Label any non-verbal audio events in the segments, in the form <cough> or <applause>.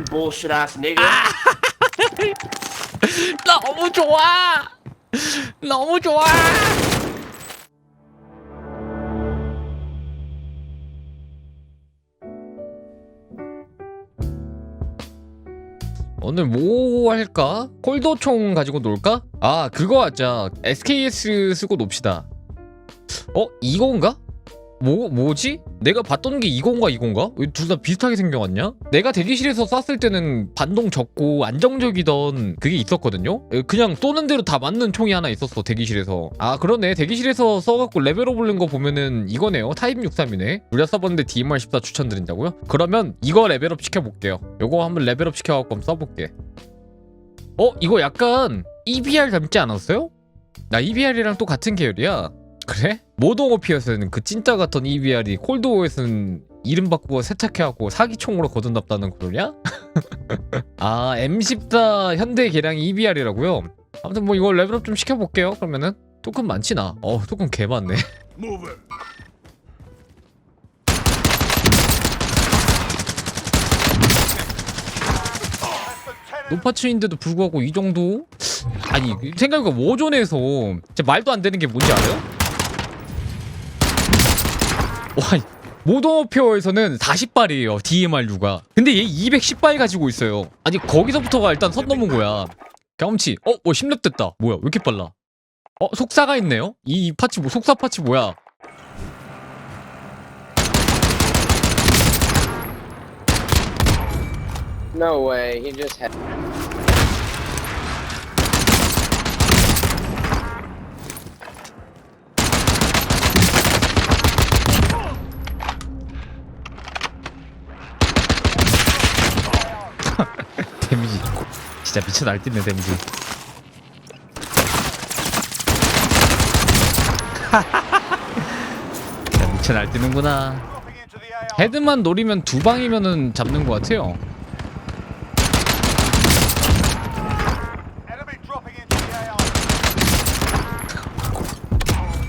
fucking bullshit ass nigga. <laughs> 너무 좋아. 너무 좋아. 오늘 뭐 할까? 콜도총 가지고 놀까? 아 그거 하자 SKS 쓰고 놉시다 어? 이건가? 뭐, 뭐지? 내가 봤던 게 이건가 이건가? 둘 다 비슷하게 생겨왔냐? 내가 대기실에서 쐈을 때는 반동 적고 안정적이던 그게 있었거든요? 그냥 쏘는 대로 다 맞는 총이 하나 있었어 대기실에서 아 그러네 대기실에서 써갖고 레벨업 올린 거 보면은 이거네요 타입 63이네 우리가 써봤는데 DMR14 추천드린다고요? 그러면 이거 레벨업 시켜볼게요 요거 한번 레벨업 시켜갖고 한번 써볼게 어? 이거 약간 EBR 닮지 않았어요? 나 EBR이랑 또 같은 계열이야 그래? 모던 오피어스는 그 찐따 같던 EBR이 콜드워에서는 이름 바꾸고 세탁해갖고 사기총으로 거둔답다는 그러냐? <laughs> 아 M14 현대 개량이 EBR이라고요? 아무튼 뭐 이거 레벨업 좀 시켜볼게요 그러면은 토큰 많지 나? 어 토큰 개 많네 <laughs> 노파츠인데도 불구하고 이 정도? 아니 생각해보니까 워존에서 진짜 말도 안 되는 게 뭔지 알아요? 와 모더페어에서는 40발이에요 DMR6가 근데 얘 210발 가지고 있어요 아니 거기서부터가 일단 선 넘은 거야 경험치 어? 뭐 10렙 됐다 뭐야 왜 이렇게 빨라 어? 속사가 있네요? 이, 이 파츠 뭐 속사 파츠 뭐야. 데미지. 진짜 미쳐 날뛰네 데미지. 진짜 미쳐 날뛰는구나. 헤드만 노리면 두 방이면은 잡는 것 같아요.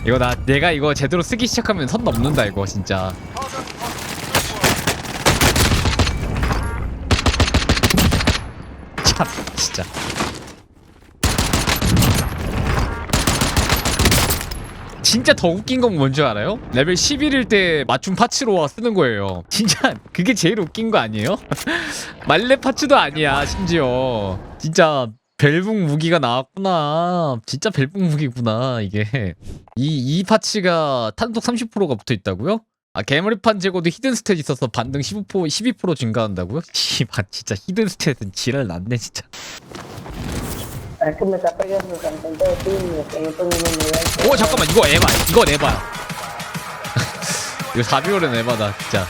이거 나 내가 이거 제대로 쓰기 시작하면 선 넘는다 이거 진짜 참 진짜 진짜 더 웃긴 건 뭔지 알아요? 레벨 11일 때 맞춤 파츠로 쓰는 거예요 <laughs> 진짜 그게 제일 웃긴 거 아니에요? <laughs> 말레 파츠도 아니야 심지어 진짜 벨붕 무기가 나왔구나 진짜 벨붕 무기구나 이게 이, 이 파츠가 탄속 30%가 붙어 있다고요? 아 개머리판 제거도 히든 스탯 있어서 반등 15% 12% 증가한다고요? <laughs> 씨발 진짜 히든 스탯은 지랄 났네 진짜. Es que me está pegando cantante de film, me estoy poniendo nivel. 오 잠깐만. 이거 에바 이건 에바야. <laughs> 이거 4비올은 에바다 진짜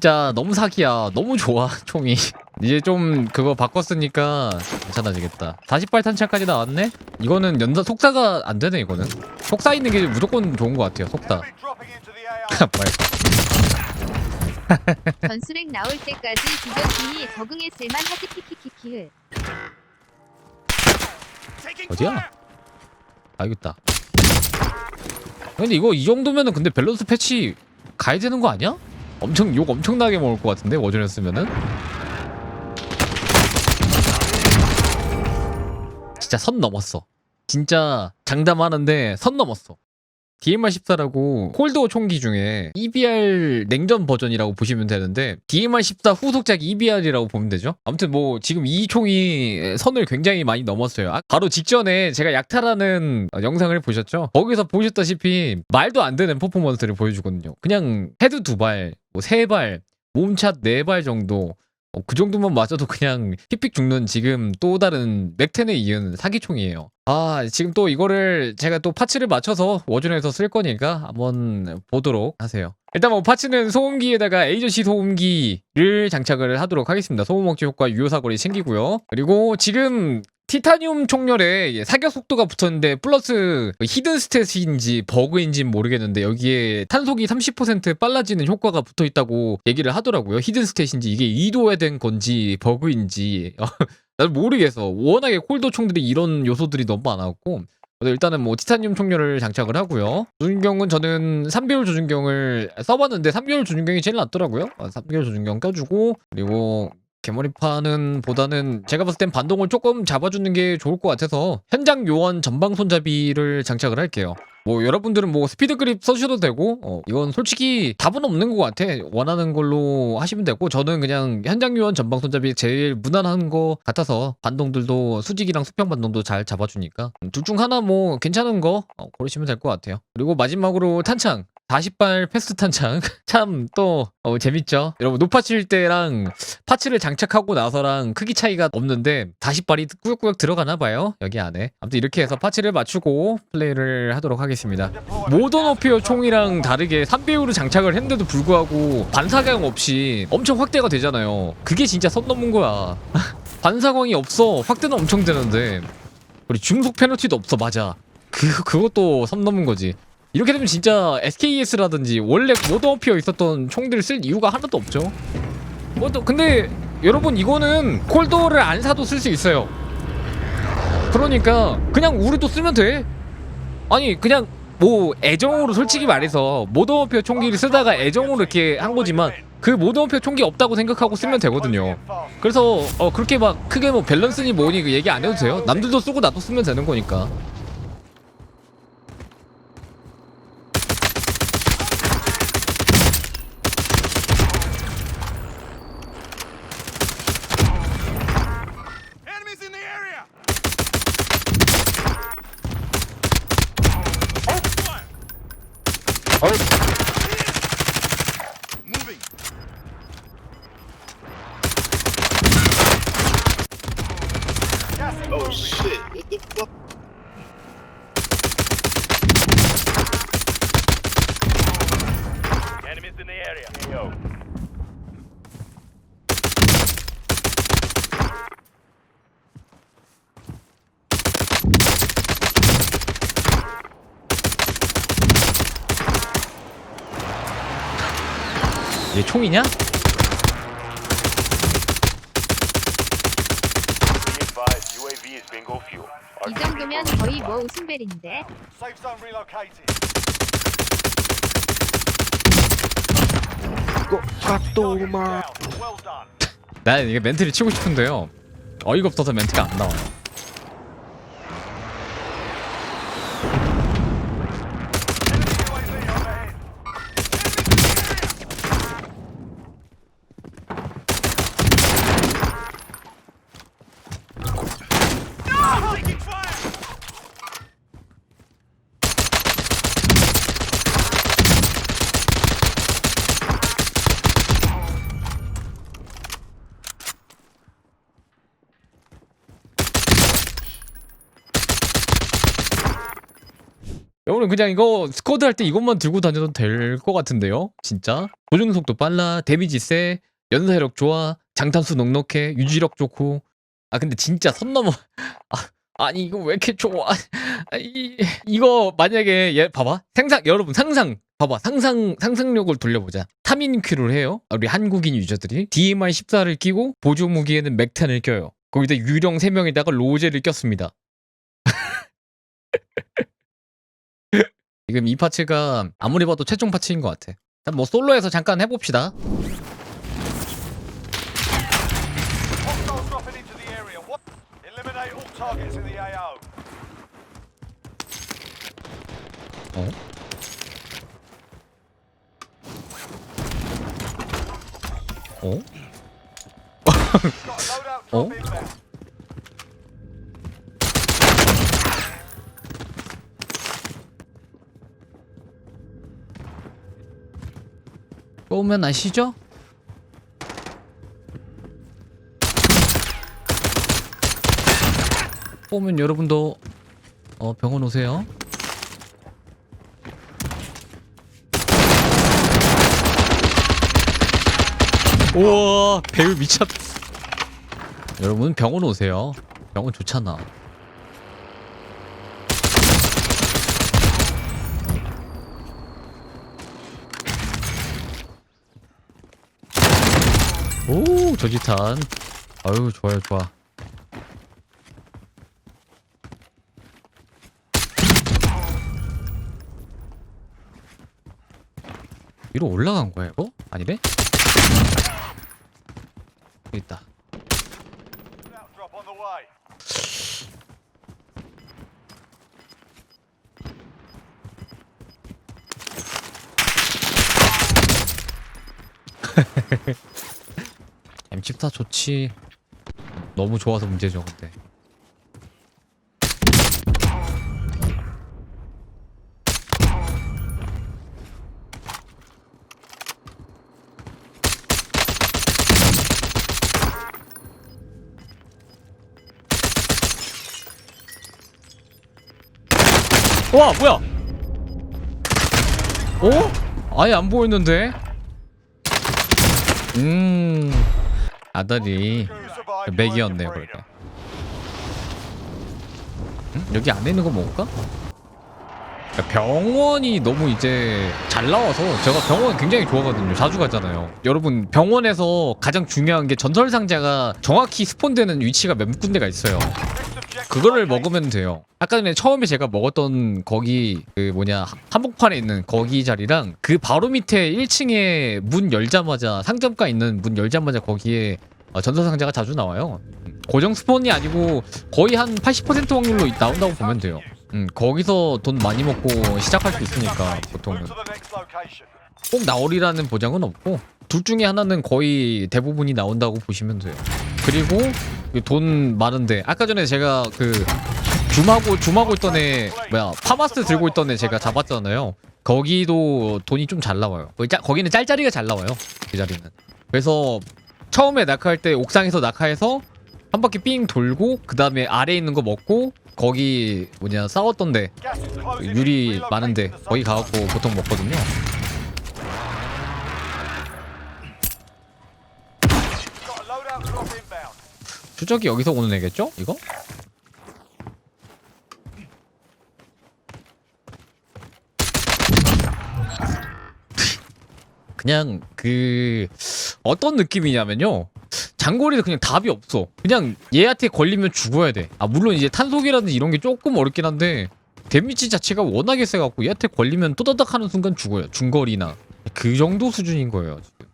진짜 너무 사기야. 너무 좋아 총이. <laughs> 이제 좀 그거 바꿨으니까 괜찮아지겠다. 48 탄창까지 나왔네? 이거는 연사 속사가 안 되네 이거는. 속사 있는 게 무조건 좋은 것 같아요 속사. <laughs> <laughs> 전술핵 나올 때까지 주전팀이 적응했을만 하지 키키키키을. 어디야? 알겠다. 근데 이거 이 정도면은 근데 밸런스 패치 가야 되는 거 아니야? 엄청 욕 엄청나게 먹을 것 같은데 워전이었으면은 진짜 선 넘었어 진짜 장담하는데 선 넘었어 DMR14라고 콜드워 총기 중에 EBR 냉전 버전이라고 보시면 되는데 DMR14 후속작 EBR이라고 보면 되죠. 아무튼 뭐 지금 이 총이 선을 굉장히 많이 넘었어요. 아, 바로 직전에 제가 약탈하는 영상을 보셨죠? 거기서 보셨다시피 말도 안 되는 퍼포먼스를 보여주거든요. 그냥 헤드 두 발, 뭐 세 발, 몸샷 네 발 정도 어, 그 정도만 맞아도 그냥 픽픽 죽는 지금 또 다른 맥텐에 이은 사기총이에요. 아, 지금 또 이거를 제가 또 파츠를 맞춰서 워준에서 쓸 거니까 한번 보도록 하세요. 일단 뭐 파츠는 소음기에다가 에이저시 소음기를 장착을 하도록 하겠습니다. 소음 억제 효과 유효 사거리 챙기고요. 그리고 지금 티타늄 총열에 사격 속도가 붙었는데 플러스 히든 스탯인지 버그인지 모르겠는데 여기에 탄속이 30% 빨라지는 효과가 붙어 있다고 얘기를 하더라고요. 히든 스탯인지 이게 의도화된 건지 버그인지 <laughs> 난 모르겠어. 워낙에 콜도 총들이 이런 요소들이 너무 많았고 일단은 뭐 티타늄 총열을 장착을 하고요. 조준경은 저는 3배율 조준경을 써봤는데 3배율 조준경이 제일 낫더라고요. 3배율 조준경 껴주고 그리고 개머리판은 보다는 제가 봤을 땐 반동을 조금 잡아주는 게 좋을 것 같아서 현장 요원 전방 손잡이를 장착을 할게요. 뭐 여러분들은 뭐 스피드 그립 써주셔도 되고 어, 이건 솔직히 답은 없는 것 같아. 원하는 걸로 하시면 되고 저는 그냥 현장 요원 전방 손잡이 제일 무난한 거 같아서 반동들도 수직이랑 수평 반동도 잘 잡아주니까. 둘 중 하나 뭐 괜찮은 거 어, 고르시면 될 것 같아요. 그리고 마지막으로 탄창 40발 패스트 탄창 참또 어, 재밌죠? 여러분 높아칠 때랑 파츠를 장착하고 나서랑 크기 차이가 없는데 40발이 꾸역꾸역 들어가나 봐요 여기 안에. 아무튼 이렇게 해서 파츠를 맞추고 플레이를 하도록 하겠습니다. 모던 오피어 총이랑 다르게 3배율을 장착을 했는데도 불구하고 반사광 없이 엄청 확대가 되잖아요. 그게 진짜 선 넘은 거야. <laughs> 반사광이 없어. 확대는 엄청 되는데. 우리 중속 페널티도 없어. 맞아. 그, 그것도 선 넘은 거지 이렇게 되면 진짜 SKS라든지 원래 모던 오피어 있었던 총들을 쓸 이유가 하나도 없죠. 뭐또 근데 여러분 이거는 콜더를 안 사도 쓸 수 있어요. 그러니까 그냥 우리도 쓰면 돼. 아니 그냥 뭐 애정으로 솔직히 말해서 모던워페어 총기를 쓰다가 애정으로 이렇게 한 거지만 그 모던워페어 총기 없다고 생각하고 쓰면 되거든요. 그래서 어 그렇게 막 크게 뭐 밸런스니 뭐니 그 얘기 안 해도 돼요. 남들도 쓰고 나도 쓰면 되는 거니까 in the area. Yo. 얘 총이냐? Be advised, UAV is bingo fuel. 이 정도면 거의 뭐 웃음벨인데. Safe zone relocated. Well done. 난 이게 멘트를 치고 싶은데요 어이가 없어서 멘트가 안 나와요 여러분 그냥 이거 스쿼드 할 때 이것만 들고 다녀도 될 것 같은데요? 진짜? 조준 속도 빨라, 데미지 세, 연사력 좋아, 장탄수 넉넉해, 유지력 좋고. 아 근데 진짜 선 넘어. <laughs> 아, 아니 이거 왜 이렇게 좋아? <laughs> 아, 이, 이거 만약에 얘 봐봐 상상 여러분 상상 봐봐 상상 상상력을 돌려보자. 타민 큐를 해요. 우리 한국인 유저들이 DMR 14를 끼고 보조 무기에는 맥탄을 껴요. 거기다 유령 3명에다가 로제를 꼈습니다. <laughs> 지금 이 파츠가 아무리 봐도 최종 파츠인 것 같아. 일단 뭐 솔로에서 잠깐 해봅시다. Hostiles dropping into 오면 아시죠? 오면 여러분도 어, 병원 오세요. 우와 배우 미쳤. 여러분 병원 오세요. 병원 좋잖아. 오 저지탄. 아유 좋아요 좋아. 위로 올라간 거야 이거? 아니래? 여기 있다. <laughs> M14 좋지. 너무 좋아서 문제죠 근데. 와 뭐야? 어? 아예 안 보였는데? 음 아다리 You survived. 맥이었네 you 그러게 earned your 응? 여기 안에 있는 거 먹을까? 그러니까 병원이 너무 이제 잘 나와서 제가 병원 굉장히 좋아하거든요 자주 가잖아요 여러분 병원에서 가장 중요한 게 전설 상자가 정확히 스폰되는 위치가 몇 군데가 있어요 그거를 located. 먹으면 돼요. 아까 전에 처음에 제가 먹었던 거기 그 뭐냐 한복판에 있는 거기 자리랑 그 바로 밑에 1층에 문 열자마자 상점가 있는 문 열자마자 거기에 어, 전설 상자가 자주 나와요. 음, 고정 스폰이 아니고 거의 한 80% 확률로 나온다고 보면 돼요. 음, 거기서 돈 많이 먹고 시작할 수 있으니까 보통은. 꼭 나오리라는 보장은 없고 둘 중에 하나는 거의 대부분이 나온다고 보시면 돼요. 그리고 그돈 많은데 아까 전에 제가 그 줌하고 줌하고 있던 애 뭐야 파마스 들고 있던 애 제가 잡았잖아요. 거기도 돈이 좀 잘 나와요. 거기는 짤짤이가 잘 나와요. 그 자리는. 그래서 처음에 낙하할 때 옥상에서 낙하해서 한 바퀴 삥 돌고 그 다음에 아래 에 있는 거 먹고 거기 뭐냐 싸웠던데 in. 유리 많은데 거기 가갖고. 보통 먹거든요. 추적이 여기서 오는 애겠죠? 이거? 그냥 그 어떤 느낌이냐면요. 장거리도 그냥 답이 없어. 그냥 얘한테 걸리면 죽어야 돼. 아 물론 이제 탄속이라든지 이런 게 조금 어렵긴 한데 데미지 자체가 워낙에 세갖고 얘한테 걸리면 또다닥 하는 순간 죽어요. 중거리나 그 정도 수준인 거예요. 지금.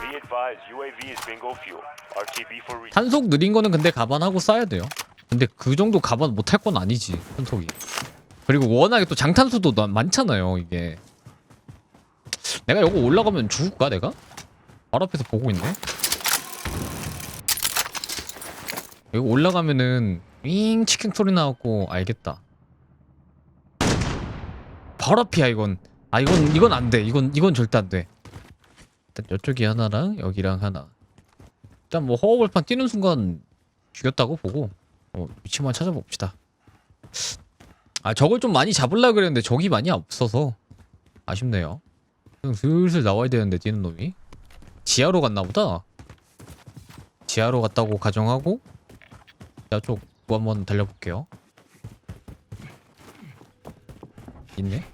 Be advised, UAV is bingo fuel. RTB for re- 탄속 느린 거는 근데 가반하고 쏴야 돼요. 근데 그 정도 가반 못할 건 아니지 탄속이. 그리고 워낙에 또 장탄수도 나- 많잖아요 이게. 내가 이거 올라가면 죽을까 내가? 바로 앞에서 보고 있네. 이거 올라가면은 윙 치킨 소리 나고 알겠다. 바로 앞이야 이건. 아 이건 이건 안 돼. 이건 이건 절대 안 돼. 일단 이쪽이 하나랑 여기랑 하나. 일단 뭐 허허벌판 뛰는 순간 죽였다고 보고 어, 위치만 찾아봅시다. 아 저걸 좀 많이 잡으려 그랬는데 적이 많이 없어서 아쉽네요. 슬슬 나와야 되는데 뛰는 놈이 지하로 갔나 보다. 지하로 갔다고 가정하고 지하 쪽 한번 달려볼게요. 있네.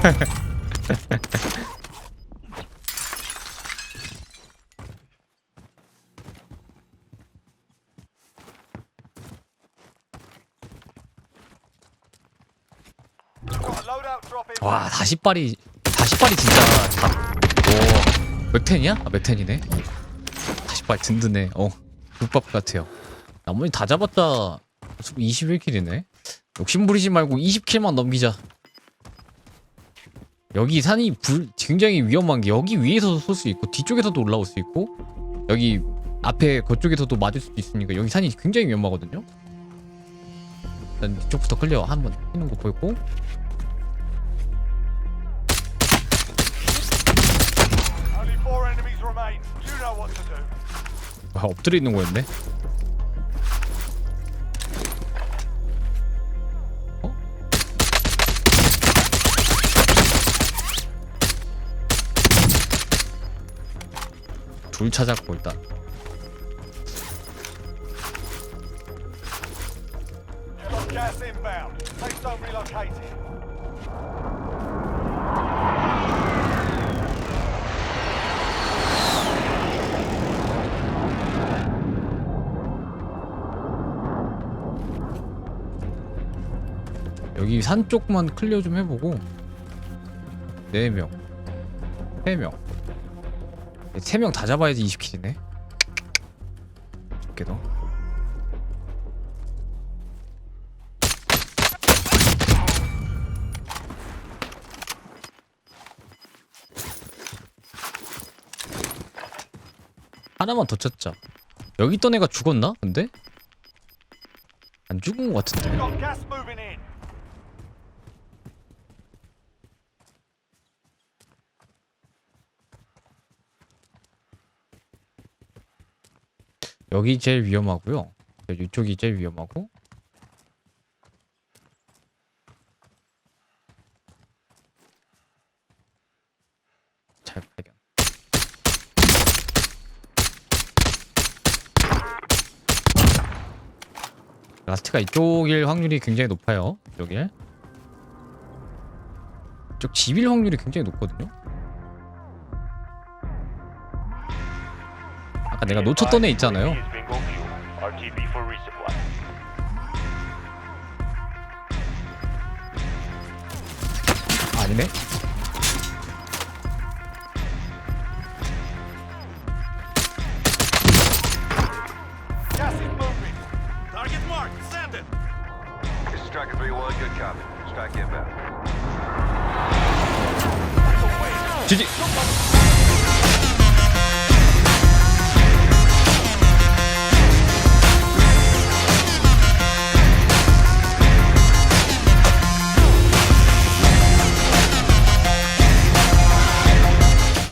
<laughs> 와 40발이 40발이 진짜 다, 오 맥텐이야? 아 맥텐이네? 40발 든든해. 어 국밥 같아요. 나머지 다 잡았다. 21킬이네. 욕심 부리지 말고 20킬만 넘기자 여기 산이 불, 굉장히 위험한 게 여기 위에서도 쏠 수 있고 뒤쪽에서도 올라올 수 있고 여기 앞에 그쪽에서도 맞을 수도 있으니까 여기 산이 굉장히 위험하거든요 일단 이쪽부터 클리어 한번 뛰는 거 보였고 do. 아, 엎드려 있는 거였네. 둘 찾았고 일단. 여기 산 쪽만 클리어 좀 해보고 네 명, 세 명, 세 명 다 잡아야지 20킬이네. 좋게도. 하나만 더 찾자. 여기 있던 애가 죽었나? 근데 안 죽은 것 같은데. Got gas moving in. 여기 제일 위험하고요. 이쪽이 제일 위험하고. 잘 발견. 라스트가 이쪽일 확률이 굉장히 높아요. 이쪽일. 이쪽 집일 확률이 굉장히 높거든요. 내가 놓쳤던 애 있잖아요. 아니네.